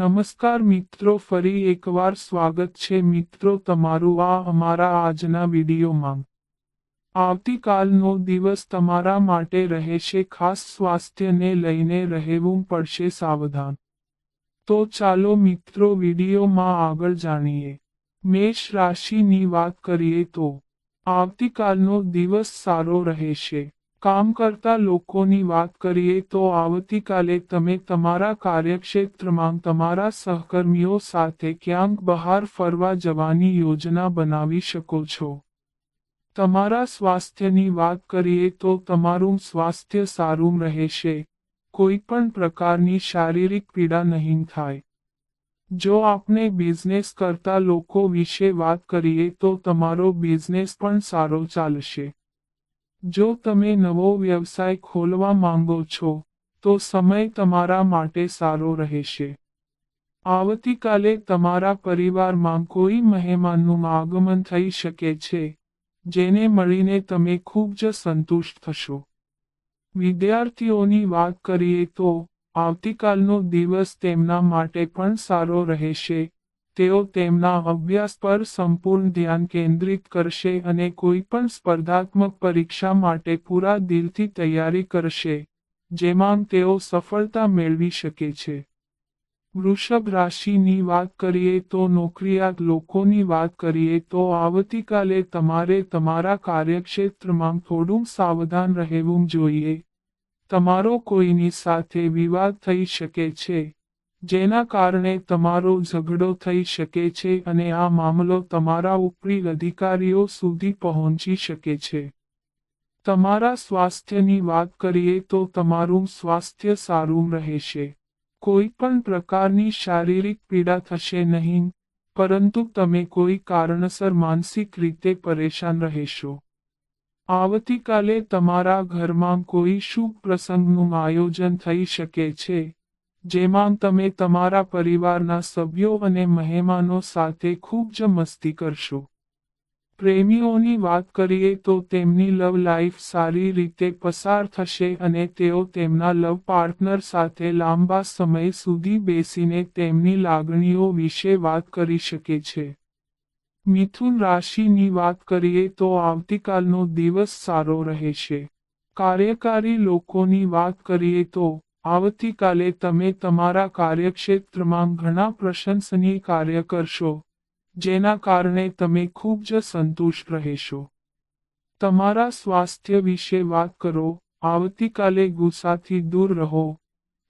નમસ્કાર મિત્રો, ફરી એકવાર સ્વાગત છે મિત્રો તમારું આ અમારા આજના વિડીયોમાં. આવતીકાલનો દિવસ તમારા માટે રહેશે, ખાસ સ્વાસ્થ્યને લઈને રહેવું પડશે સાવધાન. તો ચાલો મિત્રો વિડીયોમાં આગળ જાણીએ. મેષ રાશિની વાત કરીએ તો, આવતીકાલનો દિવસ સારો રહેશે. કામ કરતા લોકોની વાત કરીએ તો આવતીકાલે તમે તમારા કાર્યક્ષેત્રમાં તમારા સહકર્મીઓ સાથે ક્યાંક બહાર ફરવા જવાની યોજના બનાવી શકો છો. તમારા સ્વાસ્થ્યની વાત કરીએ તો તમારું સ્વાસ્થ્ય સારું રહેશે. કોઈ પણ પ્રકારની શારીરિક પીડા નહીં થાય. જો આપણે બિઝનેસ કરતા લોકો વિશે વાત કરીએ તો તમારો બિઝનેસ પણ સારો ચાલશે. જો તમે નવો વ્યવસાય ખોલવા માંગો છો, તો સમય તમારા માટે સારો રહેશે. આવતીકાલે તમારા પરિવારમાં કોઈ મહેમાનનું આગમન થઈ શકે છે, જેને મળીને તમે ખૂબ જ સંતુષ્ટ થશો. વિદ્યાર્થીઓની વાત કરીએ તો, આવતીકાલનો દિવસ તેમના માટે પણ સારો રહેશે તેઓ તેમના અભ્યાસ પર સંપૂર્ણ ધ્યાન કેન્દ્રિત કરશે અને કોઈ પણ સ્પર્ધાત્મક પરીક્ષા માટે પૂરા દિલથી તૈયારી કરશે, જેમાં તેઓ સફળતા મેળવી શકે છે. વૃષભ રાશિની વાત કરીએ તો નોકરિયાત લોકોની વાત કરીએ તો આવતીકાલે તમારે તમારા કાર્યક્ષેત્રમાં થોડું સાવધાન રહેવું જોઈએ. તમારો કોઈની સાથે વિવાદ થઈ શકે છે. જેના કારણે તમારો ઝઘડો થઈ શકે છે અને આ મામલો તમારા ઉપરી અધિકારીઓ સુધી પહોંચી શકે છે. તમારા સ્વાસ્થ્યની વાત કરીએ તો તમારું સ્વાસ્થ્ય સારું રહેશે. કોઈ પણ પ્રકારની શારીરિક પીડા થશે નહીં, પરંતુ તમે કોઈ કારણસર માનસિક રીતે પરેશાન રહેશો. આવતીકાલે તમારા ઘરમાં કોઈ શુભ પ્રસંગનું આયોજન થઈ શકે છે. જેમાં તમે તમારા પરિવારના સભ્યો અને મહેમાનો સાથે ખૂબ જ મસ્તી કરશો. પ્રેમીઓની વાત કરીએ તો તેમની લવ લાઈફ સારી રીતે પસાર થશે અને તેઓ તેમના લવ પાર્ટનર સાથે લાંબા સમય સુધી બેસીને તેમની લાગણીઓ વિશે વાત કરી શકે છે. મિથુન રાશિની વાત કરીએ તો આવતીકાલનો દિવસ સારો રહેશે. કાર્યકારી લોકોની વાત કરીએ તો આવતીકાલે તમે તમારા કાર્યક્ષેત્રમાં ઘણા પ્રશંસનીય કાર્ય કરશો, જેના કારણે તમે ખૂબ જ સંતુષ્ટ રહેશો. તમારા સ્વાસ્થ્ય વિશે વાત કરો, આવતીકાલે ગુસ્સાથી દૂર રહો.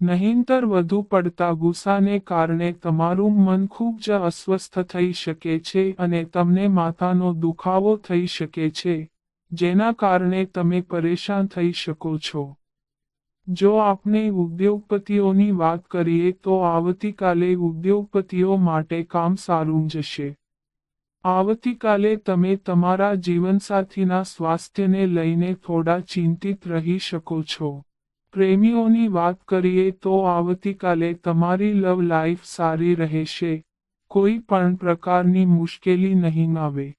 નહીંતર વધુ પડતા ગુસ્સાને કારણે તમારું મન ખૂબ જ અસ્વસ્થ થઈ શકે છે અને તમને માથાનો દુખાવો થઈ શકે છે, જેના કારણે તમે પરેશાન થઈ શકો છો. જો આપણે ઉદ્યોગપતિઓની વાત કરીએ તો આવતીકાલે ઉદ્યોગપતિઓ માટે કામ સારું જશે. આવતીકાલે તમે તમારા જીવનસાથીના સ્વાસ્થ્યને લઈને થોડા ચિંતિત રહી શકો છો. પ્રેમીઓની વાત કરીએ તો આવતીકાલે તમારી લવ લાઈફ સારી રહેશે. કોઈ પણ પ્રકારની મુશ્કેલી નહીં આવે.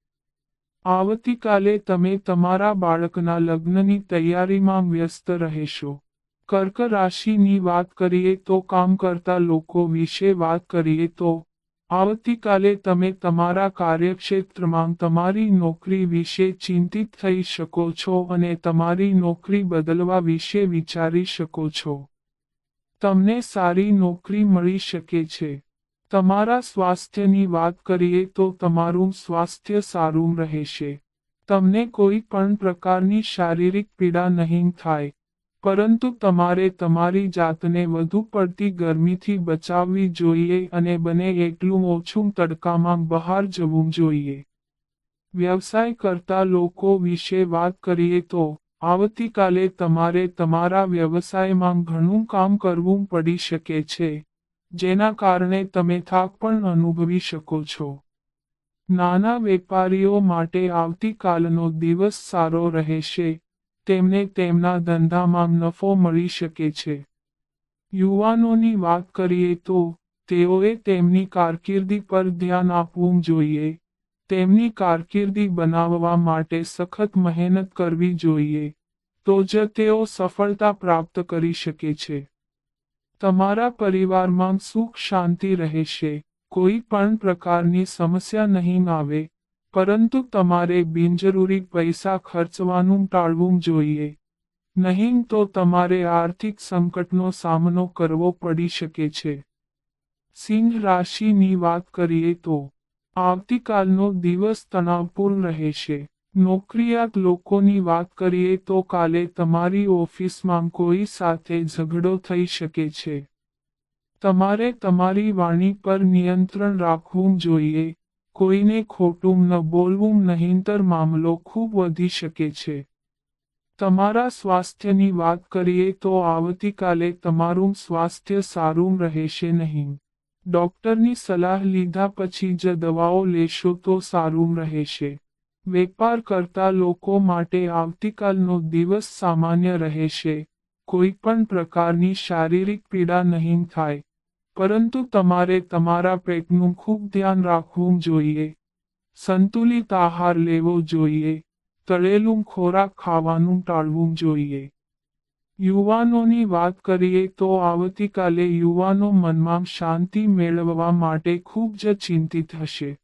આવતીકાલે તમે તમારા બાળકના લગ્નની તૈયારીમાં વ્યસ્ત રહેશો. કર્ક રાશિની વાત કરીએ તો કામ કરતા લોકો વિશે વાત કરીએ તો, આવતીકાલે તમે તમારા કાર્યક્ષેત્રમાં તમારી નોકરી વિશે ચિંતિત થઈ શકો છો અને તમારી નોકરી બદલવા વિશે વિચારી શકો છો. તમને સારી નોકરી મળી શકે છે. તમારા સ્વાસ્થ્યની વાત કરીએ તો તમારું સ્વાસ્થ્ય સારું રહેશે. તમને કોઈ પણ પ્રકારની શારીરિક પીડા નહીં થાય. પરંતુ તમારે તમારી જાતને વધુ પડતી ગરમીથી બચાવવી જોઈએ અને બને એટલું ઓછું તડકામાં બહાર જવું જોઈએ. વ્યવસાય કરતા લોકો વિશે વાત કરીએ તો, આવતીકાલે તમારે તમારા વ્યવસાયમાં ઘણું કામ કરવું પડી શકે છે, જેના કારણે તમે થાક પણ અનુભવી શકો છો. નાના વેપારીઓ માટે આવતીકાલનો દિવસ સારો રહેશે તેમને તેમના ધંધામાં નફો મળી શકે છે. યુવાનોની વાત કરીએ તો, તેઓએ તેમની કારકિર્દી પર ધ્યાન આપવું જોઈએ. તેમની કારકિર્દી બનાવવા માટે સખત મહેનત કરવી જોઈએ, તો જ તેઓ સફળતા પ્રાપ્ત કરી શકે છે. તમારા પરિવારમાં સુખ શાંતિ રહેશે, કોઈ પણ પ્રકારની સમસ્યા નહીં આવે પરંતુ તમારે બિનજરૂરી પૈસા ખર્ચવાનું ટાળવું જોઈએ. નહીં તો તમારે આર્થિક સંકટનો સામનો કરવો પડી શકે છે. સિંહ રાશિની વાત કરીએ તો, આવતીકાલનો દિવસ તણાવપૂર્ણ રહેશે. નોકરિયાત લોકોની વાત કરીએ તો કાલે તમારી ઓફિસમાં કોઈ સાથે ઝઘડો થઈ શકે છે. તમારે તમારી વાણી પર નિયંત્રણ રાખવું જોઈએ. કોઈને ખોટું ન બોલવું નહીંતર મામલો ખૂબ વધી શકે છે. તમારા સ્વાસ્થ્યની વાત કરીએ તો આવતીકાલે તમારું સ્વાસ્થ્ય સારું રહેશે નહીં. ડોક્ટરની સલાહ લીધા પછી જ દવાઓ લેશો તો સારું રહેશે. વેપાર કરતા લોકો માટે આવતીકાલનો દિવસ સામાન્ય રહેશે. કોઈ પણ પ્રકારની શારીરિક પીડા નહીં થાય. પરંતુ તમારે તમારા પેટનું ખૂબ ધ્યાન રાખવું જોઈએ. સંતુલિત આહાર લેવો જોઈએ. તળેલું ખોરાક ખાવાનું ટાળવું જોઈએ. યુવાનોની વાત કરીએ તો આવતીકાલે યુવાનો મનમાં શાંતિ મેળવવા માટે ખૂબ જ ચિંતિત હશે.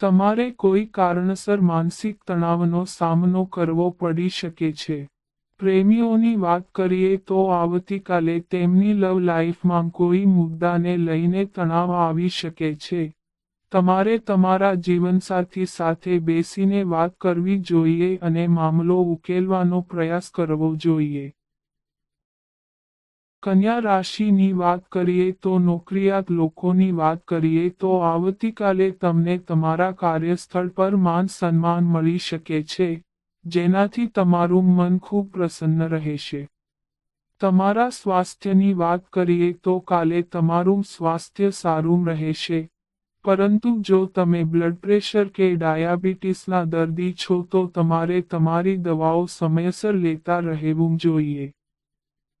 તમારે કોઈ કારણસર માનસિક તણાવનો સામનો કરવો પડી શકે છે. પ્રેમીઓની વાત કરીએ તો આવતીકાલે તેમની લવ લાઈફમાં કોઈ મુદ્દાને લઈને તણાવ આવી શકે છે. તમારે તમારા જીવનસાથી સાથે બેસીને વાત કરવી જોઈએ અને મામલો ઉકેલવાનો પ્રયાસ કરવો જોઈએ. કન્યા રાશિની વાત કરીએ તો નોકરિયાત લોકોની વાત કરીએ તો આવતીકાલે તમને તમારા કાર્યસ્થળ પર માન સન્માન મળી શકે છે. જેનાથી તમારું મન ખૂબ પ્રસન્ન રહેશે. તમારા સ્વાસ્થ્યની વાત કરીએ તો કાલે તમારું સ્વાસ્થ્ય સારું રહેશે. પરંતુ જો તમે બ્લડ પ્રેશર કે ડાયાબિટીસના દર્દી છો તો તમારે તમારી દવાઓ સમયસર લેતા રહેવું જોઈએ.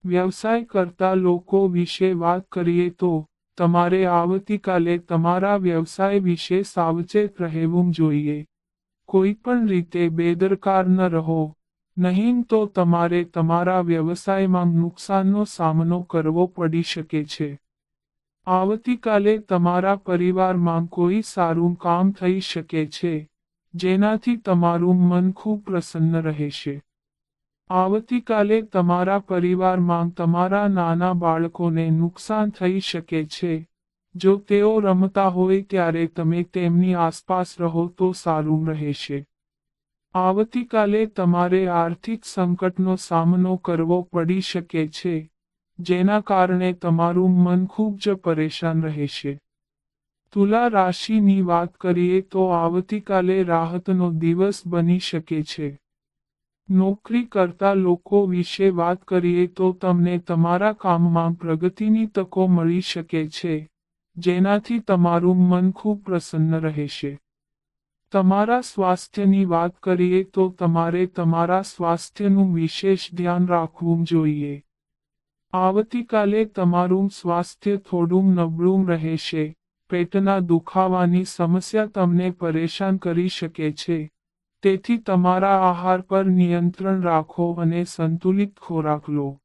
વ્યવસાય કરતા લોકો વિશે વાત કરીએ તો તમારે આવતીકાલે તમારા વ્યવસાય વિશે સાવચેત રહેવું જોઈએ. કોઈ પણ રીતે બેદરકાર ન રહો. નહીં તો તમારે તમારા વ્યવસાયમાં નુકસાનનો સામનો કરવો પડી શકે છે. આવતીકાલે તમારા પરિવારમાં કોઈ સારું કામ થઈ શકે છે, જેનાથી તમારું મન ખૂબ પ્રસન્ન રહેશે. આવતીકાલે તમારા પરિવારમાં તમારા નાના બાળકોને નુકસાન થઈ શકે છે જો તેઓ રમતા હોય ત્યારે તમે તેમની આસપાસ રહો તો સારું રહેશે. આવતીકાલે તમારે આર્થિક સંકટનો સામનો કરવો પડી શકે છે, જેના કારણે તમારું મન ખૂબ જ પરેશાન રહેશે. તુલા રાશિની વાત કરીએ તો આવતીકાલે રાહતનો દિવસ બની શકે છે. નોકરી કરતા લોકો વિશે વાત કરીએ તો તમને તમારા કામમાં પ્રગતિની તકો મળી શકે છે. જેનાથી તમારું મન ખૂબ પ્રસન્ન રહેશે. તમારા સ્વાસ્થ્યની વાત કરીએ તો તમારે તમારા સ્વાસ્થ્યનું વિશેષ ધ્યાન રાખવું જોઈએ. આવતીકાલે તમારું સ્વાસ્થ્ય થોડું નબળું રહેશે. પેટના દુખાવાની સમસ્યા તમને પરેશાન કરી શકે છે. તેથી તમારા આહાર પર નિયંત્રણ રાખો અને સંતુલિત ખોરાક લો.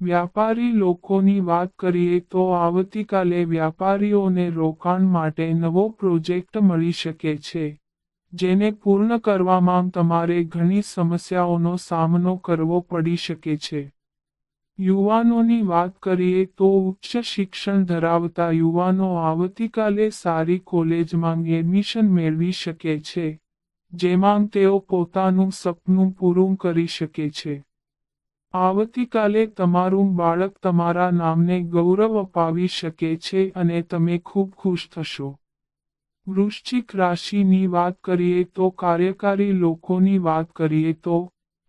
વ્યાપારી લોકોની વાત કરીએ તો આવતીકાલે વ્યાપારીઓને રોકાણ માટે નવો પ્રોજેક્ટ મળી શકે છે, જેને પૂર્ણ કરવામાં તમારે ઘણી સમસ્યાઓનો સામનો કરવો પડી શકે છે. યુવાનોની વાત કરીએ તો ઉચ્ચ શિક્ષણ ધરાવતા યુવાનો આવતીકાલે સારી કોલેજમાં એડમિશન મેળવી શકે છે, જેમાં તેઓ પોતાનું સપનું પૂરું કરી શકે છે. આવતીકાલે તમારું બાળક તમારા નામને ગૌરવ અપાવી શકે છે અને તમે ખૂબ ખુશ થશો. વૃશ્ચિક રાશિની વાત કરીએ તો કાર્યકારી લોકોની વાત કરીએ તો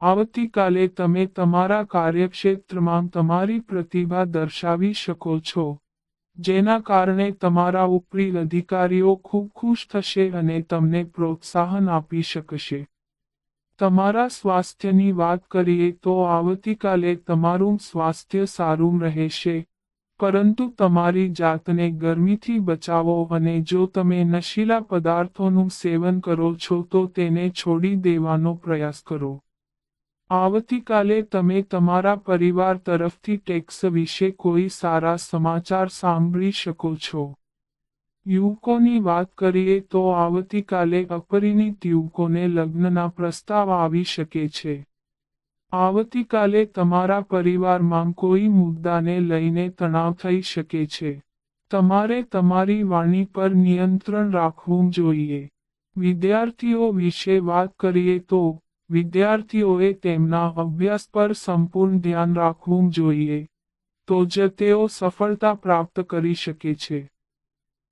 આવતીકાલે તમે તમારા કાર્યક્ષેત્રમાં તમારી પ્રતિભા દર્શાવી શકો છો, જેના કારણે તમારા ઉપરી અધિકારીઓ ખૂબ ખુશ થશે અને તમને પ્રોત્સાહન આપી શકશે. તમારા સ્વાસ્થ્યની વાત કરીએ તો આવતીકાલે તમારું સ્વાસ્થ્ય સારું રહેશે. પરંતુ તમારી જાતને ગરમીથી બચાવો અને જો તમે નશીલા પદાર્થોનું સેવન કરો છો તો તેને છોડી દેવાનો પ્રયાસ કરો. આવતીકાલે તમે તમારા પરિવાર તરફથી ટેક્સ વિશે કોઈ સારા સમાચાર સાંભળી શકો છો. યુવકોની વાત કરીએ તો આવતીકાલે અપરિણિત યુવકોને લગ્નના પ્રસ્તાવ આવી શકે છે. આવતીકાલે તમારા પરિવારમાં કોઈ મુદ્દાને લઈને તણાવ થઈ શકે છે. તમારે તમારી વાણી પર નિયંત્રણ રાખવું જોઈએ. વિદ્યાર્થીઓ વિશે વાત કરીએ તો વિદ્યાર્થીઓએ તેમના અભ્યાસ પર સંપૂર્ણ ધ્યાન રાખવું જોઈએ, તો જ તેઓ સફળતા પ્રાપ્ત કરી શકે છે.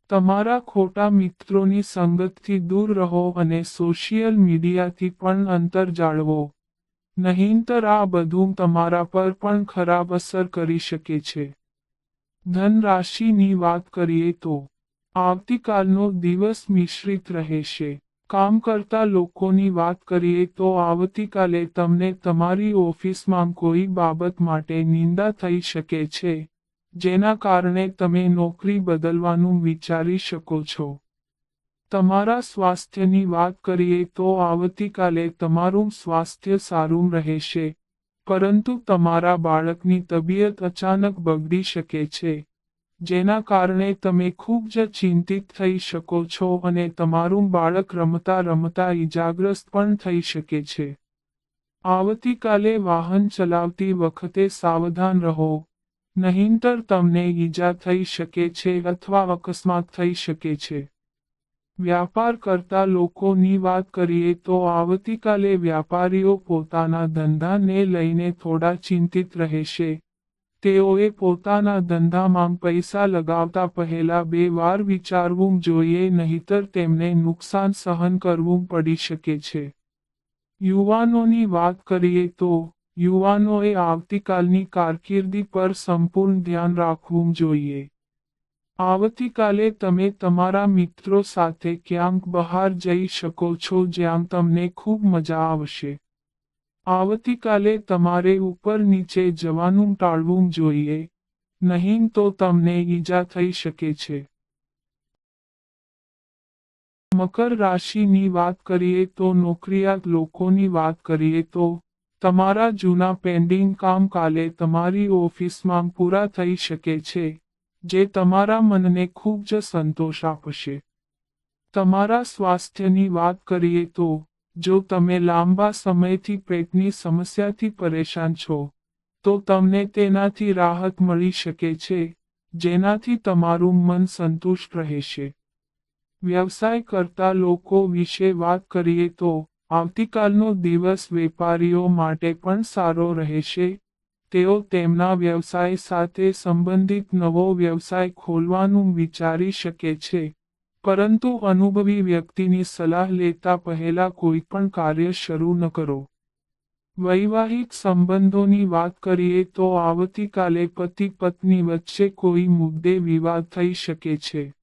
તમારા ખોટા મિત્રોની સંગતથી દૂર રહો અને સોશિયલ મીડિયાથી પણ અંતર જાળવો. નહીંતર આ બધું તમારા પર પણ ખરાબ અસર કરી શકે છે. ધન રાશિની વાત કરીએ તો, આવતીકાલનો દિવસ મિશ્રિત રહેશે. કામ કરતા લોકોની વાત કરીએ તો આવતીકાલે તમને તમારી ઓફિસમાં કોઈ બાબત માટે નિંદા થઈ શકે છે. જેના કારણે તમે નોકરી બદલવાનું વિચારી શકો છો. તમારા સ્વાસ્થ્યની વાત કરીએ તો આવતીકાલે તમારું સ્વાસ્થ્ય સારું રહેશે, પરંતુ તમારા બાળકની તબિયત અચાનક બગડી શકે છે, જેના કારણે તમે ખૂબ જ ચિંતિત થઈ શકો છો અને તમારું બાળક રમતા રમતા ઈજાગ્રસ્ત પણ થઈ શકે છે. આવતીકાલે વાહન ચલાવતી વખતે સાવધાન રહો નહીંતર તમને ઈજા થઈ શકે છે અથવા અકસ્માત થઈ શકે છે. વ્યાપાર કરતા લોકોની વાત કરીએ તો આવતીકાલે વ્યાપારીઓ પોતાના ધંધાને લઈને થોડા ચિંતિત રહેશે. તેઓએ પોતાના ધંધામાં પૈસા લગાવતા પહેલા બે વાર વિચારવું જોઈએ નહીતર તેમને નુકસાન સહન કરવું પડી શકે છે. યુવાનોની વાત કરીએ તો યુવાનોએ આવતીકાલની કારકિર્દી પર સંપૂર્ણ ધ્યાન રાખવું જોઈએ. આવતીકાલે તમે તમારા મિત્રો સાથે ક્યાંક બહાર જઈ શકો છો જ્યાં તમને ખૂબ મજા આવશે. આવતીકાલે તમારે ઉપર નીચે જવાનું ટાળવું જોઈએ, નહીં તો તમને ઈજા થઈ શકે છે. મકર રાશિની વાત કરીએ તો નોકરિયાત લોકોની વાત કરીએ તો તમારા જૂના પેન્ડિંગ કામ કાલે તમારી ઓફિસમાં પૂરા થઈ શકે છે, જે તમારા મનને ખૂબ જ સંતોષ આપશે. તમારા સ્વાસ્થ્યની વાત કરીએ તો, જો તમે લાંબા સમયથી પેટની સમસ્યાથી પરેશાન છો, તો તમને તેનાથી રાહત મળી શકે છે, જેનાથી તમારું મન સંતુષ્ટ રહેશે. વ્યવસાય કરતા લોકો વિશે વાત કરીએ તો આવતીકાલનો દિવસ વેપારીઓ માટે પણ સારો રહેશે. તેઓ તેમના વ્યવસાય સાથે સંબંધિત નવો વ્યવસાય ખોલવાનું વિચારી શકે છે. પરંતુ અનુભવી વ્યક્તિની સલાહ લેતા પહેલા કોઈ પણ કાર્ય શરૂ ન કરો. વૈવાહિક સંબંધોની વાત કરીએ તો આવતીકાલે પતિ પત્ની વચ્ચે કોઈ મુદ્દે વિવાદ થઈ શકે છે.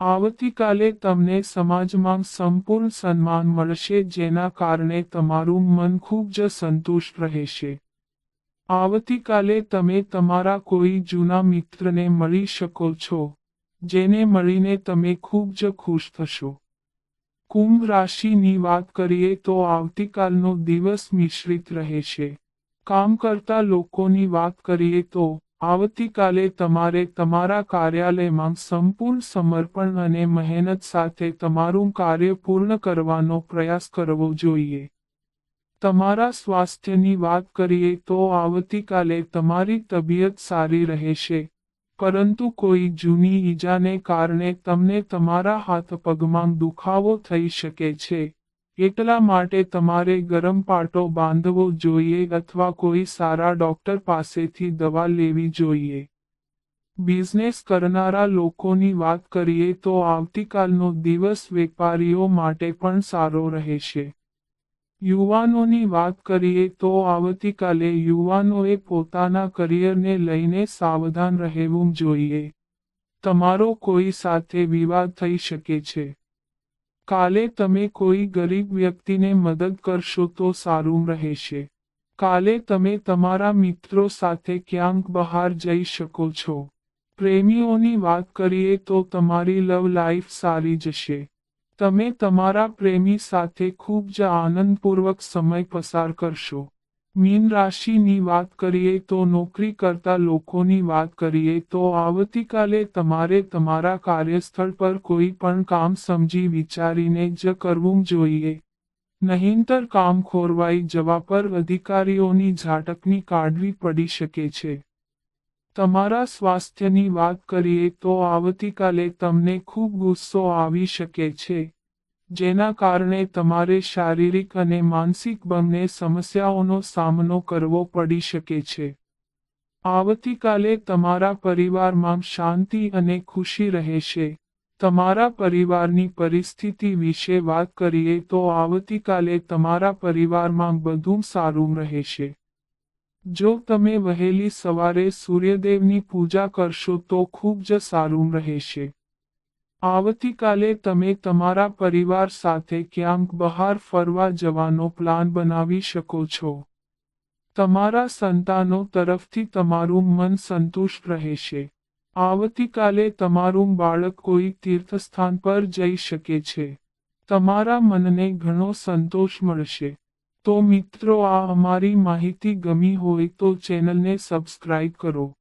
આવતીકાલે તમને સમાજમાં સંપૂર્ણ સન્માન મળશે જેના કારણે તમારું મન ખૂબ જ સંતુષ્ટ રહેશે. આવતીકાલે તમે તમારા કોઈ જૂના મિત્રને મળી શકો છો, જેને મળીને તમે ખૂબ જ ખુશ થશો. કુંભ રાશિની વાત કરીએ તો આવતીકાલનો દિવસ મિશ્રિત રહેશે. કામ કરતા લોકોની વાત કરીએ તો આવતીકાલે તમારે તમારા કાર્યાલયમાં સંપૂર્ણ સમર્પણ અને મહેનત સાથે તમારું કાર્ય પૂર્ણ કરવાનો પ્રયાસ કરવો જોઈએ. તમારા સ્વાસ્થ્યની વાત કરીએ તો આવતીકાલે તમારી તબિયત સારી રહેશે, પરંતુ કોઈ જૂની ઈજાને કારણે તમને તમારા હાથ પગમાં દુખાવો થઈ શકે છે. એટલા માટે તમારે ગરમ પાટો બાંધવો જોઈએ અથવા કોઈ સારા ડોક્ટર પાસેથી દવા લેવી જોઈએ. બિઝનેસ કરનારા લોકોની વાત કરીએ તો આવતીકાલનો દિવસ વેપારીઓ માટે પણ સારો રહેશે. યુવાનોની વાત કરીએ તો આવતીકાલે યુવાનોએ પોતાના કરિયરને લઈને સાવધાન રહેવું જોઈએ. તમારો કોઈ સાથે વિવાદ થઈ શકે છે. કાલે તમે કોઈ ગરીબ વ્યક્તિને મદદ કરશો તો સારું રહેશે. કાલે તમે તમારા મિત્રો સાથે ક્યાંક બહાર જઈ શકો છો. પ્રેમીઓની વાત કરીએ તો તમારી લવ લાઈફ સારી જશે. તમે તમારા પ્રેમી સાથે ખૂબ જ આનંદપૂર્વક સમય પસાર કરશો. મીન રાશિની વાત કરીએ તો નોકરી કરતા લોકોની વાત કરીએ તો આવતીકાલે તમારે તમારા કાર્યસ્થળ પર કોઈ પણ કામ સમજી વિચારીને જ કરવું જોઈએ. નહીંતર કામ ખોરવાઈ જવા પર અધિકારીઓની ઝાટકની કાઢવી પડી શકે છે. તમારા સ્વાસ્થ્યની વાત કરીએ તો આવતીકાલે તમને ખૂબ ગુસ્સો આવી શકે છે. જેના કારણે તમારે શારીરિક અને માનસિક બંને સમસ્યાઓનો સામનો કરવો પડી શકે છે. આવતીકાલે તમારા પરિવારમાં શાંતિ અને ખુશી રહેશે. તમારા પરિવારની પરિસ્થિતિ વિશે વાત કરીએ તો આવતીકાલે તમારા પરિવારમાં બધું સારું રહેશે. જો તમે વહેલી સવારે સૂર્યદેવની પૂજા કરશો તો ખૂબ જ સારું રહેશે. આવતીકાલે તમે તમારા પરિવાર સાથે ક્યાંક બહાર ફરવા જવાનો પ્લાન બનાવી શકો છો. તમારા સંતાનો તરફથી તમારું મન સંતુષ્ટ રહેશે. આવતીકાલે તમારું બાળક કોઈ તીર્થસ્થાન પર જઈ શકે છે. તમારા મનને ઘણો સંતોષ મળશે. તો મિત્રો, આ અમારી માહિતી ગમી હોય તો ચેનલને સબસ્ક્રાઇબ કરો.